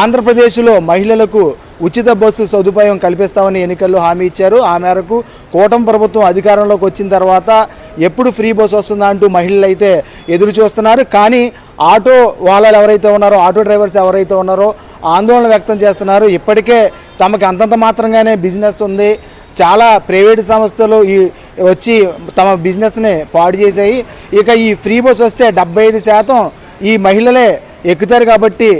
ఆంధ్రప్రదేశ్లో మహిళలకు ఉచిత బస్సు సదుపాయం కల్పిస్తామని ఎన్నికల్లో హామీ ఇచ్చారు. ఆ మేరకు కూటమి ప్రభుత్వం అధికారంలోకి వచ్చిన తర్వాత ఎప్పుడు ఫ్రీ బస్సు వస్తుందా అంటూ మహిళలు అయితే ఎదురు చూస్తున్నారు. కానీ ఆటో వాళ్ళు ఎవరైతే ఉన్నారో ఆటో డ్రైవర్స్ ఎవరైతే ఉన్నారో ఆందోళన వ్యక్తం చేస్తున్నారు. ఇప్పటికే తమకు అంతంత మాత్రంగానే బిజినెస్ ఉంది. చాలా ప్రైవేట్ సంస్థలు ఈ వచ్చి తమ బిజినెస్ని పాడు చేశాయి. ఇక ఈ ఫ్రీ బస్ వస్తే డెబ్బై ఐదు శాతం ఈ మహిళలే ఎక్కుతారు కాబట్టి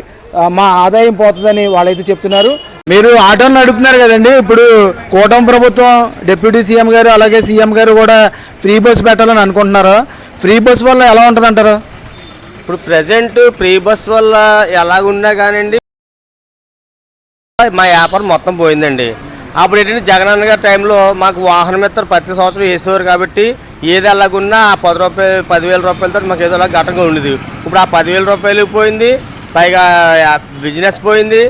మా ఆదాయం పోతుందని వాళ్ళైతే చెప్తున్నారు. మీరు ఆటోని నడుపుతున్నారు కదండి. ఇప్పుడు కూటమి ప్రభుత్వం డిప్యూటీ సీఎం గారు అలాగే సీఎం గారు కూడా ఫ్రీ బస్ పెట్టాలని అనుకుంటున్నారు? ఫ్రీ బస్ వల్ల ఎలా ఉంటుంది అంటారు ఇప్పుడు ప్రజెంట్ ఫ్రీ బస్ వల్ల ఎలాగున్నా కానివ్వండి మా వ్యాపారం మొత్తం పోయిందండి. అప్పుడు ఏంటంటే జగనన్న గారి టైంలో మాకు వాహనం మిత్ర ప్రతి సంవత్సరం వేసేవారు కాబట్టి ఏది ఎలాగున్నా ఆ పది రూపాయలు పదివేల రూపాయలతో మాకు ఏదో అలా ఘటంగా ఉండేది. ఇప్పుడు ఆ పదివేల రూపాయలు పోయింది పైగా బిజినెస్ పోయింది.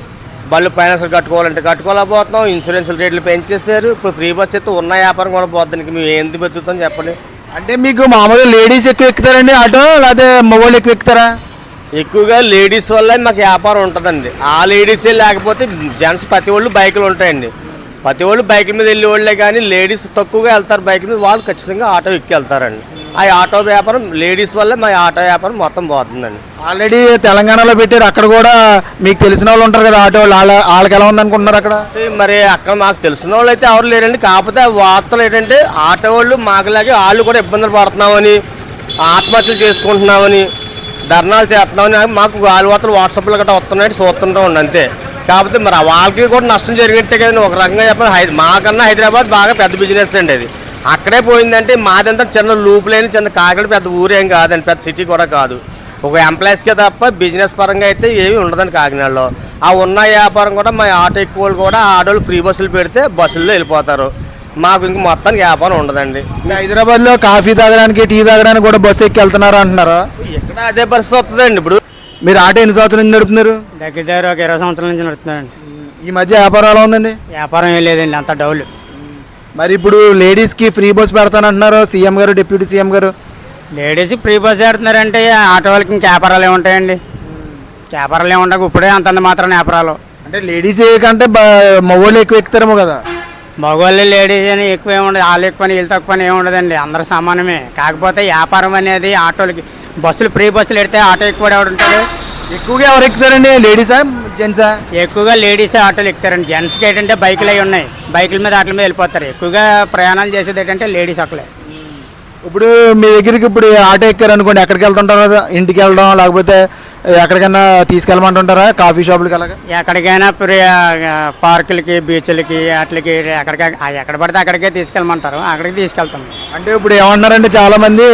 బళ్ళు ఫైనాన్స్ కట్టుకోవాలంటే కట్టుకోలేకపోతున్నాం. ఇన్సూరెన్స్ రేట్లు పెంచేశారు. ఇప్పుడు ఫ్రీ బస్ అయితే ఉన్న వ్యాపారం కూడా పోతుంది ఇంక మేము ఏంది బతుకుతాం చెప్పండి. అంటే మీకు మామూలుగా లేడీస్ ఎక్కువ ఎక్కుతారండి ఆటో? లేకపోతే మగవాళ్ళు ఎక్కువ ఎక్కుతారా? ఎక్కువగా లేడీస్ వల్ల మాకు వ్యాపారం ఉంటుందండి. ఆ లేడీసే లేకపోతే జెంట్స్ ప్రతి వాళ్ళు బైకులు ఉంటాయండి. ప్రతి వాళ్ళు బైక్ మీద వెళ్ళే వాళ్ళే కానీ లేడీస్ తక్కువగా వెళ్తారు బైక్ మీద. వాళ్ళు ఖచ్చితంగా ఆటో ఎక్కి వెళ్తారండి. ఆ ఆటో వ్యాపారం లేడీస్ వల్ల మా ఆటో వ్యాపారం మొత్తం పోతుందండి. ఆల్రెడీ తెలంగాణలో పెట్టారు. అక్కడ కూడా మీకు తెలిసిన వాళ్ళు ఉంటారు కదా ఆటో వాళ్ళు. వాళ్ళ వాళ్ళకి ఎలా ఉందనుకుంటున్నారు అక్కడ? మరి అక్కడ మాకు తెలిసిన వాళ్ళు అయితే ఎవరు లేరండి. కాకపోతే ఆ వార్తలు ఏంటంటే ఆటో వాళ్ళు మాకులాగే వాళ్ళు కూడా ఇబ్బందులు పడుతున్నామని ఆత్మహత్యలు చేసుకుంటున్నామని ధర్నాలు చేస్తున్నామని మాకు వాళ్ళ వార్తలు వాట్సాప్లో గట్రా వస్తున్నాయి చూస్తుంటా ఉండి అంతే. కాకపోతే మరి వాళ్ళకి కూడా నష్టం జరిగినట్టే కదండి. ఒక రకంగా చెప్పాలి హై మాకన్నా హైదరాబాద్ బాగా పెద్ద బిజినెస్ అండి అది. అక్కడే పోయిందంటే మాదంతా చిన్న లూప్ లేని చిన్న కాకినాడ పెద్ద ఊరేం కాదండి పెద్ద సిటీ కూడా కాదు. ఒక ఎంప్లాయీస్కే తప్ప బిజినెస్ పరంగా అయితే ఏమీ ఉండదండి కాకినాడలో. ఆ ఉన్న వ్యాపారం కూడా మా ఆటో ఎక్కువ కూడా ఆటోలు ఫ్రీ బస్సులు పెడితే బస్సుల్లో వెళ్ళిపోతారు. మాకు ఇంక మొత్తానికి వ్యాపారం ఉండదండి. హైదరాబాద్లో కాఫీ తాగడానికి టీ తాగడానికి కూడా బస్సు ఎక్కి వెళ్తున్నారు అంటున్నారు? ఇక్కడ అదే పరిస్థితి వస్తుందండి ఇప్పుడు. మీరు ఆటో ఎన్ని సంవత్సరాల నుంచి నడుపుతున్నారు? దగ్గర దగ్గర ఒక ఇరవై సంవత్సరాల నుంచి నడుస్తున్నారండి ఈ మధ్య వ్యాపారం ఎలా ఉందండి? వ్యాపారం ఏం లేదండి అంత డౌలు. మరి ఇప్పుడు లేడీస్కి ఫ్రీ బస్ పెడతానంటున్నారు సీఎం గారు డిప్యూటీ సీఎం గారు. లేడీస్ ఫ్రీ బస్ చేస్తున్నారంటే ఆటో వాళ్ళకి ఇంక వ్యాపారాలు ఏముంటాయండి వ్యాపారాలు ఏముండవు ఇప్పుడే అంతంత మాత్రం వ్యాపారాలు. అంటే లేడీస్ కంటే మగవాళ్ళు ఎక్కువ ఎక్కుతారేమో కదా. మగవాళ్ళు లేడీస్ అని ఎక్కువ ఏముండదు వాళ్ళు ఎక్కువ వీళ్ళు తక్కువ అని ఏముండదండి అందరూ సమానమే. కాకపోతే వ్యాపారం అనేది ఆటోలకి బస్సులు ఫ్రీ బస్సులు పెడితే ఆటో ఎక్కువ ఎవడు ఉంటాడు? ఎక్కువగా ఎవరు ఎక్కుతారండి? లేడీసా జెంట్సా? ఎక్కువగా లేడీస్ ఆటోలు ఎక్కుతారండి. జెంట్స్కి ఏంటంటే బైకులు అవి ఉన్నాయి. బైకుల మీద ఆటల మీద వెళ్ళిపోతారు. ఎక్కువగా ప్రయాణాలు చేసేది ఏంటంటే లేడీస్ అక్కలే ఇప్పుడు మీ దగ్గరికి ఇప్పుడు ఆటో ఎక్కారు అనుకోండి ఎక్కడికి వెళ్తుంటారా? ఇంటికి వెళ్ళడం లేకపోతే ఎక్కడికైనా తీసుకెళ్ళమంటుంటారా? కాఫీ షాపులకి అలాగా? ఎక్కడికైనా పార్కులకి బీచ్లకి వాటికి ఎక్కడికి ఎక్కడ పడితే అక్కడికే తీసుకెళ్ళమంటారు. అక్కడికి తీసుకెళ్తాం. అంటే ఇప్పుడు ఏమంటున్నారంటే చాలా మంది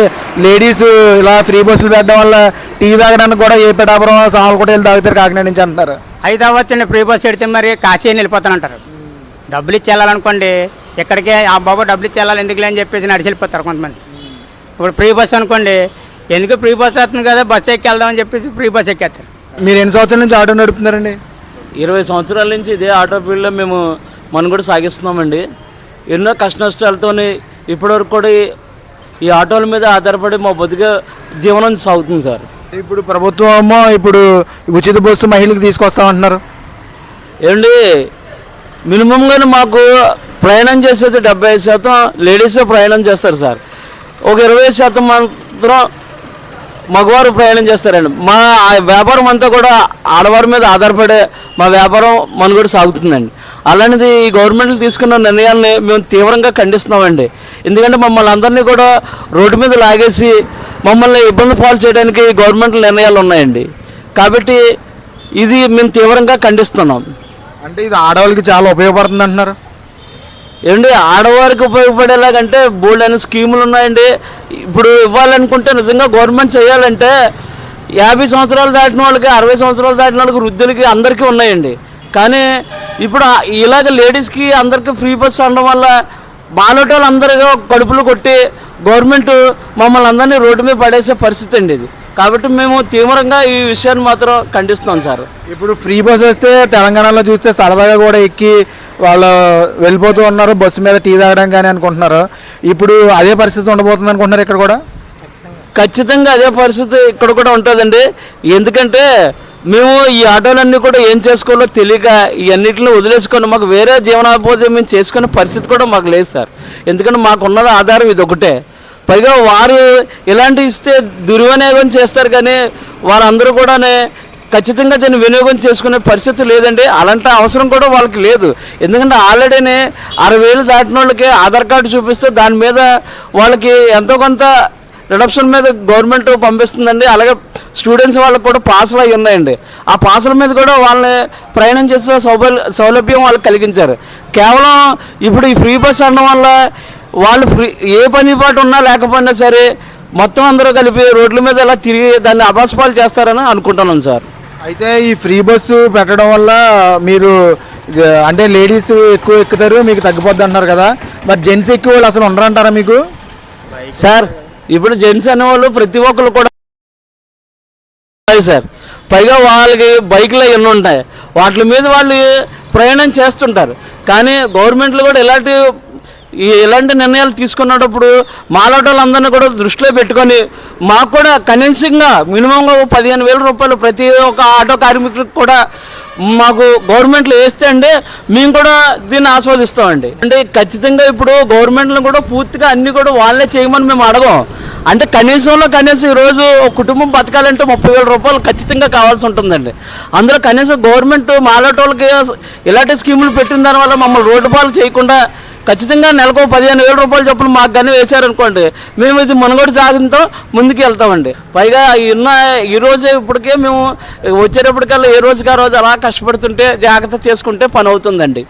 లేడీస్ ఇలా ఫ్రీ బస్సులు పెట్టడం వల్ల టీ తాగడానికి కూడా ఏ పిఠాపురం సామలు కూడా వెళ్ళి తాగుతారు కాకినాడ నుంచి అంటున్నారు. అయితే అవ్వచ్చండి ఫ్రీ బస్ పెడితే మరి కాశీ అని వెళ్ళిపోతానంటారు. డబ్బులు ఇచ్చి వెళ్ళాలనుకోండి ఇక్కడికే ఆ బాబు డబ్బులు ఇచ్చి వెళ్ళాలి ఎందుకులే అని చెప్పేసి నడిచి వెళ్ళిపోతారు కొంతమంది. ఇప్పుడు ఫ్రీ బస్ అనుకోండి ఎందుకు ఫ్రీ బస్ వస్తుంది కదా బస్ ఎక్కి వెళ్దామని చెప్పేసి ఫ్రీ బస్ ఎక్కేస్తారు. మీరు ఎన్ని సంవత్సరాల నుంచి ఆటో నడుపుతున్నారండి? ఇరవై సంవత్సరాల నుంచి ఇదే ఆటో ఫీల్డ్లో మేము మనుగడ సాగిస్తున్నామండి. ఎన్నో కష్ట నష్టాలతో ఇప్పటివరకు కూడా ఈ- ఈ ఆటోల మీద ఆధారపడి మా బతుక జీవనం సాగుతుంది సార్. ఇప్పుడు ప్రభుత్వం ఇప్పుడు ఉచిత బస్సు మహిళలకు తీసుకొస్తామంటున్నారు. ఏమండి మినిమంగానే మాకు ప్రయాణం చేసేది డెబ్బై ఐదు శాతం లేడీసే ప్రయాణం చేస్తారు సార్. ఒక ఇరవై శాతం మాత్రం మగవారు ప్రయాణం చేస్తారండి. మా వ్యాపారం అంతా కూడా ఆడవారి మీద ఆధారపడే మా వ్యాపారం మనుగోడు సాగుతుందండి. అలాంటిది ఈ గవర్నమెంట్ తీసుకున్న నిర్ణయాన్ని మేము తీవ్రంగా ఖండిస్తున్నామండి. ఎందుకంటే మమ్మల్ని అందరినీ కూడా రోడ్డు మీద లాగేసి మమ్మల్ని ఇబ్బంది పాలు చేయడానికి గవర్నమెంట్ నిర్ణయాలు ఉన్నాయండి. కాబట్టి ఇది మేము తీవ్రంగా ఖండిస్తున్నాం. అంటే ఇది ఆడవాళ్ళకి చాలా ఉపయోగపడుతుంది అంటున్నారు? ఏమండి ఆడవారికి ఉపయోగపడేలాగంటే బోల్డ్ అనే స్కీములు ఉన్నాయండి. ఇప్పుడు ఇవ్వాలనుకుంటే నిజంగా గవర్నమెంట్ చేయాలంటే యాభై సంవత్సరాలు దాటిన వాళ్ళకి అరవై సంవత్సరాలు దాటిన వాళ్ళకి వృద్ధులకి అందరికీ ఉన్నాయండి. కానీ ఇప్పుడు ఇలాగ లేడీస్కి అందరికీ ఫ్రీ బస్ అనడం వల్ల బాలోటోళ్ళు అందరిగా కడుపులు కొట్టి గవర్నమెంట్ మమ్మల్ని అందరినీ రోడ్డు మీద పడేసే పరిస్థితి అండి ఇది. కాబట్టి మేము తీవ్రంగా ఈ విషయాన్ని మాత్రం ఖండిస్తున్నాం సార్. ఇప్పుడు ఫ్రీ బస్ వస్తే తెలంగాణలో చూస్తే సరదాగా కూడా ఎక్కి వాళ్ళు వెళ్ళిపోతూ ఉన్నారు బస్సు మీద టీ తాగడం కానీ అనుకుంటున్నారు. ఇప్పుడు అదే పరిస్థితి ఉండబోతుంది అనుకుంటున్నారు ఇక్కడ కూడా? ఖచ్చితంగా అదే పరిస్థితి ఇక్కడ కూడా ఉంటుందండి. ఎందుకంటే మేము ఈ ఆటోలన్నీ కూడా ఏం చేసుకోవాలో తెలియక ఈ అన్నిటిని వదిలేసుకొని మాకు వేరే జీవనోపాధి మేము చేసుకునే పరిస్థితి కూడా మాకు లేదు సార్. ఎందుకంటే మాకు ఉన్నది ఆధారం ఇది ఒకటే. పైగా వారు ఇలాంటి ఇస్తే దుర్వినియోగం చేస్తారు కానీ వారందరూ కూడా ఖచ్చితంగా దీన్ని వినియోగం చేసుకునే పరిస్థితి లేదండి. అలాంటి అవసరం కూడా వాళ్ళకి లేదు. ఎందుకంటే ఆల్రెడీనే అరవై వేలు దాటిన వాళ్ళకి ఆధార్ కార్డు చూపిస్తే దాని మీద వాళ్ళకి ఎంతో కొంత రిడప్షన్ మీద గవర్నమెంట్ పంపిస్తుందండి. అలాగే స్టూడెంట్స్ వాళ్ళకి కూడా పాసులు అయి ఉన్నాయండి. ఆ పాసుల మీద కూడా వాళ్ళని ప్రయాణం చేసే సౌలభ్యం సౌలభ్యం వాళ్ళకి కలిగించారు. కేవలం ఇప్పుడు ఈ ఫ్రీ బస్ అనడం వల్ల వాళ్ళు ఫ్రీ ఏ పని పాటు ఉన్నా లేకపోయినా సరే మొత్తం అందరూ కలిపి రోడ్ల మీద ఇలా తిరిగి దాన్ని అభాస్పాలు చేస్తారని అనుకుంటున్నాను సార్. అయితే ఈ ఫ్రీ బస్సు పెట్టడం వల్ల మీరు అంటే లేడీస్ ఎక్కువ ఎక్కుతారు మీకు తగ్గిపోద్ది అంటున్నారు కదా. మరి జెంట్స్ ఎక్కువ వాళ్ళు అసలు ఉండరంటారా మీకు? సార్ ఇప్పుడు జెంట్స్ అనేవాళ్ళు ప్రతి ఒక్కరు కూడా సార్. పైగా వాళ్ళకి బైక్లు ఎన్ని ఉంటాయి. వాటి మీద వాళ్ళు ప్రయాణం చేస్తుంటారు. కానీ గవర్నమెంట్లు కూడా ఇలాంటి ఇలాంటి నిర్ణయాలు తీసుకున్నప్పుడు మాలాటోళ్ళందరినీ కూడా దృష్టిలో పెట్టుకొని మాకు కూడా కనీసంగా మినిమంగా పదిహేను వేల రూపాయలు ప్రతి ఒక్క ఆటో కార్మికులకు కూడా మాకు గవర్నమెంట్లో వేస్తే అండి మేము కూడా దీన్ని ఆస్వాదిస్తామండి. అంటే ఖచ్చితంగా ఇప్పుడు గవర్నమెంట్లో కూడా పూర్తిగా అన్నీ కూడా వాళ్ళే చేయమని మేము అడగం. అంటే కనీసంలో కనీసం ఈరోజు ఒక కుటుంబం బతకాలంటే ముప్పై వేల రూపాయలు ఖచ్చితంగా కావాల్సి ఉంటుందండి. అందులో కనీసం గవర్నమెంట్ మాలాటోళ్ళకి ఇలాంటి స్కీములు పెట్టిన దానివల్ల మమ్మల్ని రోడ్డు పాలు చేయకుండా ఖచ్చితంగా నెలకు పదిహేను వేల రూపాయలు చొప్పున మాకు కానీ వేశారనుకోండి మేము ఇది మునగోడు సాగుతో ముందుకు వెళ్తామండి. పైగా ఉన్న ఈ రోజే ఇప్పటికే మేము వచ్చేటప్పటికల్లా ఏ రోజుకి ఆ రోజు అలా కష్టపడుతుంటే జాగ్రత్త చేసుకుంటే పని అవుతుందండి.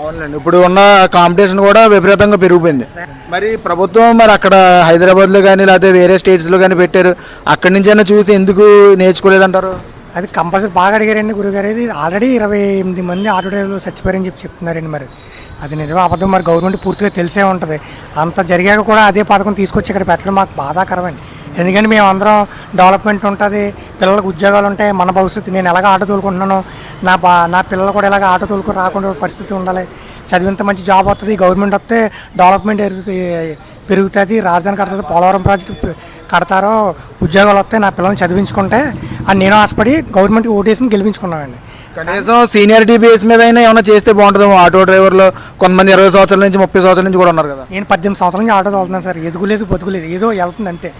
అవునండి ఇప్పుడు ఉన్న కాంపిటీషన్ కూడా విపరీతంగా పెరిగిపోయింది. మరి ప్రభుత్వం మరి అక్కడ హైదరాబాద్లో కానీ లేకపోతే వేరే స్టేట్స్లో కానీ పెట్టారు. అక్కడి నుంచైనా చూసి ఎందుకు నేర్చుకోలేదంటారు? అది కంపల్సరీ బాగా అడిగారండి గురుగారు. ఇది ఆల్రెడీ ఇరవై ఎనిమిది మంది ఆటో డ్రైవర్లు చచ్చిపోయారని చెప్పి చెప్తున్నారండి మరి. అది నిజం అబద్ధం మరి గవర్నమెంట్ పూర్తిగా తెలిసే ఉంటుంది. అంత జరిగాక కూడా అదే పథకం తీసుకొచ్చి ఇక్కడ పెట్టడం మాకు బాధాకరమండి ఎందుకంటే మేము అందరం డెవలప్మెంట్ ఉంటుంది పిల్లలకు ఉద్యోగాలు ఉంటాయి మన భవిష్యత్తు నేను ఎలాగ ఆట తోలుకుంటున్నాను నా బా నా పిల్లలు కూడా ఎలాగ ఆట తోలుకొని రాకుండా పరిస్థితి ఉండాలి. చదివింత మంచి జాబ్ వస్తుంది గవర్నమెంట్ వస్తే డెవలప్మెంట్ పెరుగుతుంది రాజధాని కడుతుంది పోలవరం ప్రాజెక్టు కడతారో ఉద్యోగాలు వస్తే నా పిల్లల్ని చదివించుకుంటే అని నేను ఆశపడి గవర్నమెంట్కి ఓటేసి గెలిపించుకున్నామండి. కనీసం సీనియారిటీ బేస్ మీద అయినా ఏమైనా చేస్తే బాగుంటుందేమో. ఆటో డ్రైవర్లు కొంతమంది ఇరవై సంవత్సరాల నుంచి ముప్పై సంవత్సరాల నుంచి కూడా ఉన్నారు కదా. నేను పద్దెనిమిది సంవత్సరాల నుంచి ఆటో తోలుతున్నాను సార్. ఎదుగులేదు బతుకులేదు. ఏదో వెళ్తుంది అంతే.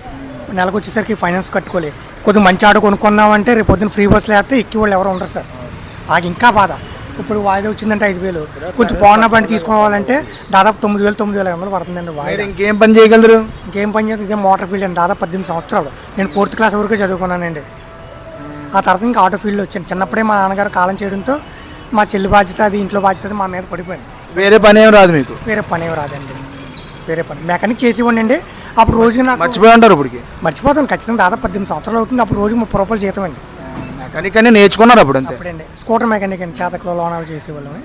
నెలకు వచ్చేసరికి ఫైనాన్స్ కట్టుకోలేదు కొద్దిగా మంచి ఆటో కొనుక్కుందామంటే రేపు పొద్దున్న ఫ్రీ బస్సులు వేస్తే ఎక్కి వాళ్ళు ఎవరు ఉండరు సార్. నాకు ఇంకా బాధ. ఇప్పుడు వాయిదా వచ్చిందంటే ఐదు వేలు. కొంచెం బాగున్న బండి తీసుకోవాలంటే దాదాపు తొమ్మిది వేలు తొమ్మిది వేల ఐదు వందలు పడుతుందండి వాయిదా. ఇంకేం పని చేయగలరు? ఇంకేం పని చేయాలి ఇంకేం మోటార్ ఫీల్డ్ అండి. దాదాపు పద్దెనిమిది సంవత్సరాలు. నేను ఫోర్త్ క్లాస్ వరకు చదువుకున్నానండి. ఆ తర్వాత ఇంకా ఆటో ఫీల్డ్లో వచ్చాను. చిన్నప్పుడే మా నాన్నగారు కాలం చేయడంతో మా చెల్లి బాధ్యత అది ఇంట్లో బాధ్యత అది మా మీద పడిపోయింది. వేరే పని ఏం రాదు మీకు? వేరే పని ఏమి రాదండి. వేరే పని. మెకానిక్ చేసి ఇవ్వండి అప్పుడు రోజు నాకు మర్చిపోయి ఉంటారు ఇప్పటికి? మర్చిపోతాను. ఖచ్చితంగా దాదాపు పద్దెనిమిది సంవత్సరాలు అవుతుంది. అప్పుడు రోజు ముప్పై రూపాయలు జీతం అండి. మెకానిక్ అని నేర్చుకున్నారు అప్పుడు అంతే అప్పుడండి. స్కూటర్ మెకానిక్ అండి. చేతకులో లోనాలు చేసేవాళ్ళమే.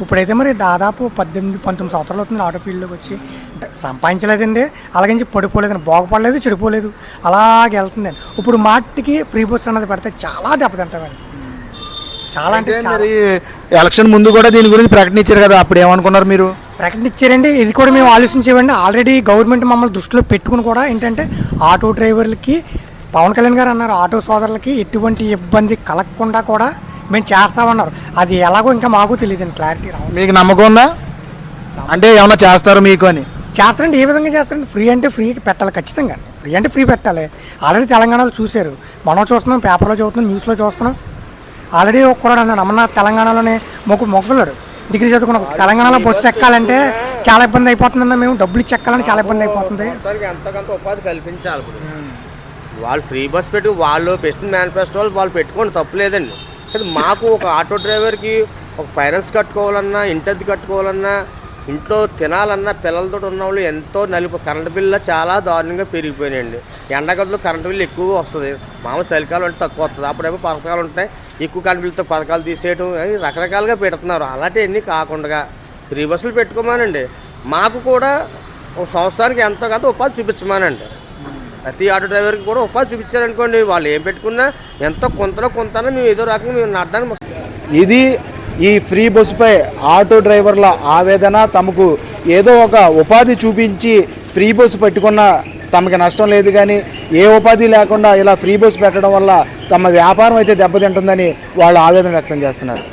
ఇప్పుడైతే మరి దాదాపు పద్దెనిమిది పంతొమ్మిది సంవత్సరాలు అవుతుంది ఆటో ఫీల్డ్లోకి వచ్చి. సంపాదించలేదండి. అలాగే పడిపోలేదండి. బాగుపడలేదు చెడిపోలేదు. అలాగే వెళ్తుందండి ఇప్పుడు మాటికి ఫ్రీ బస్ అన్నది పెడితే చాలా దెబ్బతింటామండి. చాలా అంటే మరి ఎలక్షన్ ముందు కూడా దీని గురించి ప్రకటన ఇచ్చారు కదా అప్పుడు ఏమనుకున్నారు మీరు? ప్రకటన ఇచ్చారండి. ఇది కూడా మేము ఆలోచించేవండి. ఆల్రెడీ గవర్నమెంట్ మమ్మల్ని దృష్టిలో పెట్టుకుని కూడా ఏంటంటే ఆటో డ్రైవర్లకి పవన్ కళ్యాణ్ గారు అన్నారు ఆటో సోదరులకి ఎటువంటి ఇబ్బంది కలగకుండా కూడా మేము చేస్తామన్నారు అది ఎలాగో ఇంకా మాకు తెలియదండి క్లారిటీ రావాలి మీకు నమ్మకం ఉందా? అంటే ఏమన్నా చేస్తారు మీకు అని? చేస్తారండి ఏ విధంగా చేస్తారండి? ఫ్రీ అంటే ఫ్రీ పెట్టాలి ఖచ్చితంగా. ఫ్రీ అంటే ఫ్రీ పెట్టాలి. ఆల్రెడీ తెలంగాణలో చూశారు. మనం చూస్తున్నాం పేపర్లో చదువుతున్నాం న్యూస్లో చూస్తున్నాం. ఆల్రెడీ ఒక కూడా అన్నాడు అమ్మ తెలంగాణలోనే మొగ్గు మొగ్గలాడు డిగ్రీ చదువుకున్నాం తెలంగాణలో బస్సు ఎక్కాలంటే చాలా ఇబ్బంది అయిపోతుందన్న మేము డబ్బులు ఇచ్చి ఎక్కాలంటే చాలా ఇబ్బంది అయిపోతుంది. ఎంతకంత ఉపాధి కల్పించాలి వాళ్ళు ఫ్రీ బస్ పెట్టి వాళ్ళు పెట్టిన మేనిఫెస్టో వాళ్ళు వాళ్ళు పెట్టుకోండి తప్పులేదండి కానీ మాకు ఒక ఆటో డ్రైవర్కి ఒక ఫైనాన్స్ కట్టుకోవాలన్నా ఇంటద్ది కట్టుకోవాలన్నా ఇంట్లో తినాలన్నా పిల్లలతో ఉన్న వాళ్ళు ఎంతో నలుపు కరెంట్ బిల్లు చాలా దారుణంగా పెరిగిపోయినాయండి. ఎండాకాలంలో కరెంటు బిల్లు ఎక్కువ వస్తుంది. మామూలు చలికాలం అంటే తక్కువ వస్తుంది. అప్పుడేమో పథకాలు ఉంటాయి ఎక్కువ కరెంట్ బిల్లుతో పథకాలు తీసేయడం అని రకరకాలుగా పెడుతున్నారు. అలాంటివన్నీ కాకుండా ఫ్రీ బస్సులు పెట్టుకోమానండి. మాకు కూడా ఒక సంవత్సరానికి ఎంతో కొంత ఉపాధి చూపించమానండి. ప్రతి ఆటో డ్రైవర్కి కూడా ఉపాధి చూపించారనుకోండి వాళ్ళు ఏం పెట్టుకున్నా ఎంతో కొంతలో కొంతనో మేము ఏదో రకంగా మేము నడ్డానికి ఇది ఈ ఫ్రీ బస్సుపై ఆటో డ్రైవర్ల ఆవేదన తమకు ఏదో ఒక ఉపాధి చూపించి ఫ్రీ బస్సు పెట్టుకున్న తమకి నష్టం లేదు కానీ ఏ ఉపాధి లేకుండా ఇలా ఫ్రీ బస్సు పెట్టడం వల్ల తమ వ్యాపారం అయితే దెబ్బతింటుందని వాళ్ళు ఆవేదన వ్యక్తం చేస్తున్నారు.